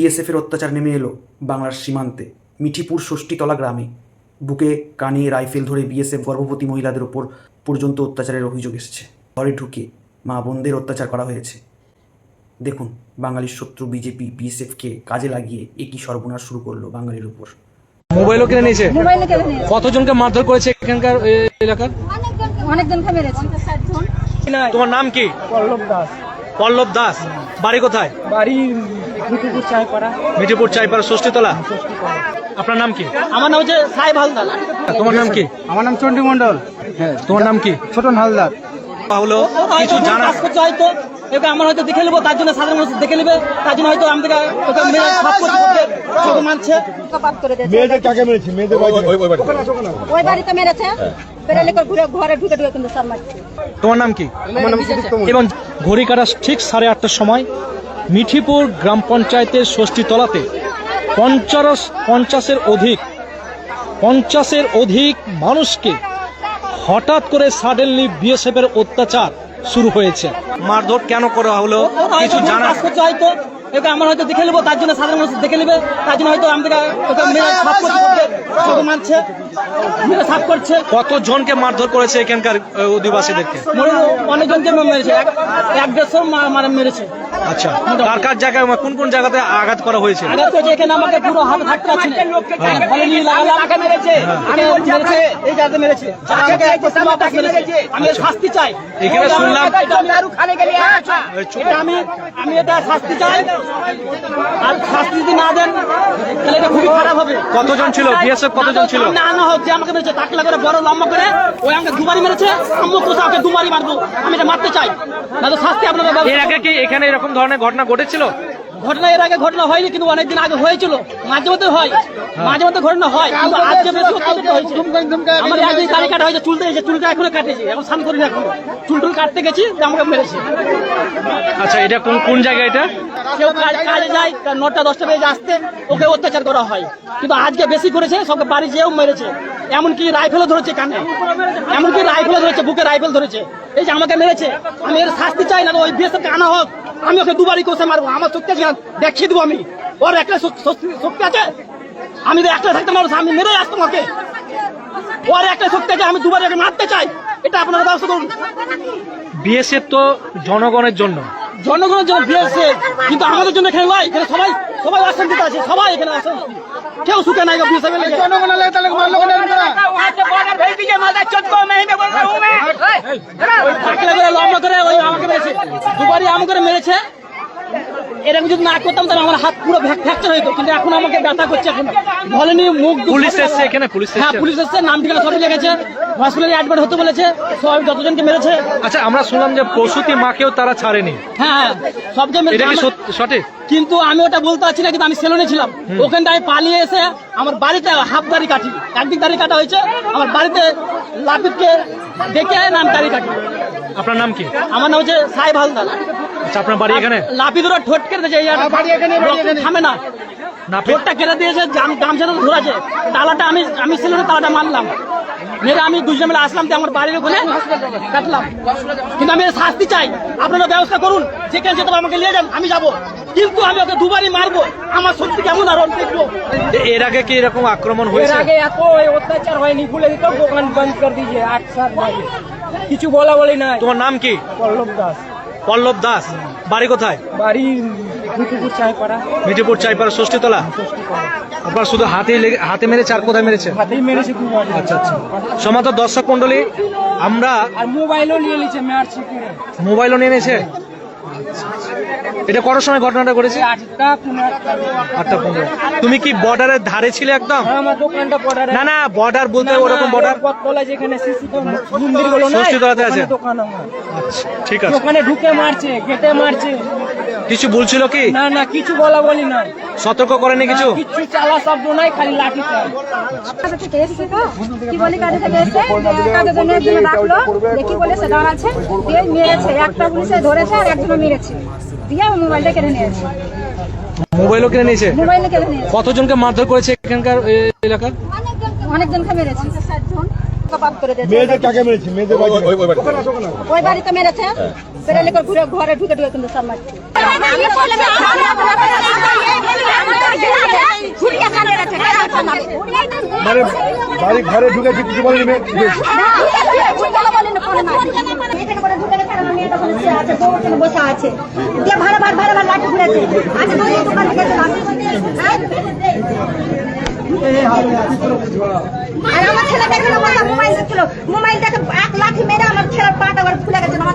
বিএসএফের অত্যাচার নেমে এলো বাংলার সীমান্তে। মিঠিপুর ষষ্ঠীতলা গ্রামে। বুকে কানে রাইফেল ধরে বিএসএফ গর্ভবতী মহিলাদের ওপর পর্যন্ত অত্যাচারের অভিযোগ এসেছে। ঘরে ঢুকে মা বোনদের অত্যাচার করা হয়েছে। দেখুন বাঙালির শত্রু বিজেপি বিএসএফকে কাজে লাগিয়ে একই সর্বনাশ শুরু করল বাঙালির উপর। মোবাইলও কিনে নিয়েছে? কতজনকে মারধর করেছে এখানকার এলাকার? অনেকজনকে মেরেছে। তোমার নাম কি? পল্লব দাস। পল্লব দাস। বাড়ি কোথায়? বাড়ি মিঠিপুর চাইপাড়া। ষষ্ঠীতলা। আপনার নাম কি? আমার নাম হচ্ছে সাহেব হালদার। তোমার নাম কি? আমার নাম চণ্ডী মন্ডল হ্যাঁ তোমার নাম কি? ছোটন হালদার। হলো কিছু জানা হয়তো। এবার আমরা হয়তো দেখে নেব তার জন্য সাধারণ মানুষ দেখে নেবে। তার জন্য হয়তো আমাদের মানছে। মেয়েদের কাকে মেরেছি? মেয়েদের ওই বাড়িতে। মেরেছে। তোমার নাম কি। এবং ঘড়ি কাটা ঠিক সাড়ে আটটার সময় মিঠিপুর গ্রাম পঞ্চায়েতের ষষ্ঠীতলাতে পঞ্চাশ পঞ্চাশের অধিক পঞ্চাশের অধিক মানুষকে হঠাৎ করে সাডেনলি বিএসএফ এর অত্যাচার শুরু হয়েছে। মারধর কেন করা হলো? কিছু জানা হয়তো। আমরা হয়তো দেখে নেব তার জন্য সাধারণ মানুষ দেখে নেবে। তার জন্য হয়তো আমাদের ওকে মেরে সাপ করছে ওকে চোখে মানছে মেরে করছে। কত মারধর করেছে এখানকার অধিবাসীদেরকে? অনেকজনকে মেরেছে। এক- এক দেড়শো মারা মেরেছে। আচ্ছা কার কার জায়গায় কোন কোন জায়গাতে আঘাত করা হয়েছে? আঘাত করেছে এখানে আমাকে পুরো হাত থাকতে পারছি না নিয়ে লাগালাম। কাকে মেরেছে। আমি মেরেছে এই জায়গাতে মেরেছে। আমাকে এক দেড়শো মা মেরেছে। আমি শাস্তি চাই। এখানে শুনলাম- এটা আমি আরও এটা আমি আমি এটা শাস্তি চাই। আর শাস্তি যদি না দেন তাহলে এটা খুবই খারাপ হবে। কতজন ছিল? বিএসএফ কতজন ছিল? না না যে আমাকে মেরেছে। টাকলা করে বড় লম্বা করে ওই আমাকে দুবারই মেরেছে। আম্মু কোথাও ওকে দুবারই মারবো। আমি এটা মারতে চাই। না তো শাস্তি আপনারা এর আগে কি এখানে এরকম ধরনের ঘটনা ঘটেছিল? ঘটনা এর আগে ঘটনা হয়নি কিন্তু অনেকদিন আগে হয়েছিল। মাঝে মধ্যে হয়। মাঝে মধ্যে ঘটনা হয় কিন্তু আজকে বেশি অত্যন্ত হয়েছে। আমার একদিন দাড়ি কাটা হয়েছে চুলতে এসে চুলটা এখনও কাটেছি এখন স্নান করি না এখন। চুল টুল কাটতে গেছি যে আমাকে মেরেছে। আচ্ছা এটা কোন কোন জায়গা এটা? কেউ কাজ- যায় তার নটা দশটা বেজে আসতে ওকে অত্যাচার করা হয়। কিন্তু আজকে বেশি করেছে সবকে বাড়ি যেও মেরেছে। এমনকি রাইফেলও ধরেছে কানে। এমনকি রাইফেলও ধরেছে বুকে রাইফেল ধরেছে। এই যে আমাকে মেরেছে আমি এর শাস্তি চাই না ওই বিএসএফকে আনা হোক। আমি ওকে দুবারই কোষে মারবো আমার শক্তি আছে দেখিয়ে দেবো আমি। ওর একটা শক্তি শক্তি আছে? আমি তো একটা থাকতে মানুষ আমি মেরে আসতাম ওকে। ওর একটা শক্তি আছে আমি দুবার ওকে মারতে চাই এটা আপনারা ব্যবস্থা করুন। বিএসএফ তো জনগণের জন্য। জনগণের জন্য দিয়েছে কিন্তু আমাদের জন্য এখানে নয় এখানে সবাই সবাই অশান্তিতে আছে সবাই এখানে আছে। কেউ সুখে নাই বিএসএফ থাকলে করে লম্বা করে ওই আমাকে মেরেছে। দুবারই আমাকে মেরেছে। এরকম যদি না করতাম তাহলে আমার হাত পুরো ফ্র্যাকচার হইতো কিন্তু এখন আমাকে ব্যথা করছে এখন বলেনি মুখ পুলিশ এসছে এখানে, পুলিশ হ্যাঁ পুলিশ এসছে নাম ঠিকানা সব লেগেছে। হসপিটালে অ্যাডমিট হতে বলেছে সব যতজনকে মেরেছে। আচ্ছা আমরা শুনলাম যে প্রসূতি মাকেও তারা ছাড়েনি। হ্যাঁ হ্যাঁ সব যে মেরেছে সঠিক? কিন্তু আমি ওটা বলতে পারছি না কিন্তু আমি সেলুনে ছিলাম। ওখান থেকে পালিয়ে এসে আমার বাড়িতে হাফ দাড়ি কাটি একদিক দাড়ি কাটা হয়েছে আমার বাড়িতে লাপিতকে ডেকে নাম দাড়ি কাটি। আপনার নাম কি? আমার নাম হচ্ছে সাহেব হালদার। আচ্ছা আপনার বাড়ি এখানে? লাপিত ওরা ঠোঁট কেটে দিয়েছে এই রক্ত থামে না। ঠোঁটটা কেটে দিয়েছে গাম গামছাটা ধরেছে তালাটা আমি আমি সেলুনে তালাটা মারলাম। মেরে আমি দুজন মিলে আসলাম তো আমার বাড়ির ওখানে কাটলাম। কিন্তু আমি এর শাস্তি চাই। আপনারা ব্যবস্থা করুন। যেখানে যেতে আমাকে নিয়ে যান। আমি যাব। কিন্তু আমি ওকে দুবারই মারবো। আমার সত্যি কেমন আর দেখব এর আগে কি এরকম আক্রমণ এর হয়েছে? আগে এত অত্যাচার হয়নি। বলে দিত দোকান বন্ধ করে দিয়েছে। আট সাত বাজে কিছু বলা বলি নাই। তোমার নাম কি? পল্লব দাস। পল্লব দাস। বাড়ি কোথায়? বাড়ি দুটুকুর চাইপাড়া। মিঠিপুর চাইপাড়া ষষ্ঠীতলা। আপনার শুধু হাতে লেগে- হাতে মেরেছে আর কোথায় মেরেছে? হাতেই মেরেছে আচ্ছা আচ্ছা। সমাত দর্শক মন্ডলী আমরা আর মোবাইলও নিয়ে নিয়েছে মোবাইলও নিয়ে নিয়েছে? এটা কটার সময় ঘটনাটা ঘটেছে? আটটা পনেরো তুমি কি বর্ডারের ধারে ছিলে একদম? বর্ডারে না না বর্ডার বলতে ওরকম বর্ডার আছে? ওখানে আচ্ছা ঠিক আছে। দোকানে ঢুকে মারছে গেটে মারছে। কিছু বলছিল কি? না না কিছু বলা বলি না। সতর্ক করেনি কিছু? কিছু চালা শব্দ নাই খালি কাজে তো? কি বলি কাজে থেকে এসছে? যে কাজের জন্য একজন ডাকলো দেখি বলে সে দাঁড়াচ্ছে। দিয়ে মেরেছে। একটা পুলিশে ধরেছে আর একজন মেরেছে। দিয়ে মোবাইলটা কেড়ে নিয়েছে। মোবাইলও কিনে নিয়েছে? মোবাইলে কেড়ে নিয়েছে। কতজনকে মারধর করেছে এখানকার এ, এলাকার? অনেকজনকে মেরেছে। দিয়েছে মেয়েদের কাকে মেরেছি? মেয়েদের বাড়ি ওই বাড়িতে মেরেছে। ঘুরে ঘরে ঢুকে ঢুকে কিন্তু সব মারছে। মানে বাড়ি ঘরে ঢুকেছি কিছু বলেনি বসা আছে দিয়ে ভাড়া ভাড়া ভাড়া ভাড়া লাঠি ঘুরেছে আজ দোকান থেকে আর আমার ছেলে দেখে মোবাইল দেখছিল মোবাইল দেখে এক লাঠি মেরে আমার পাটা খুলে গেছে আমার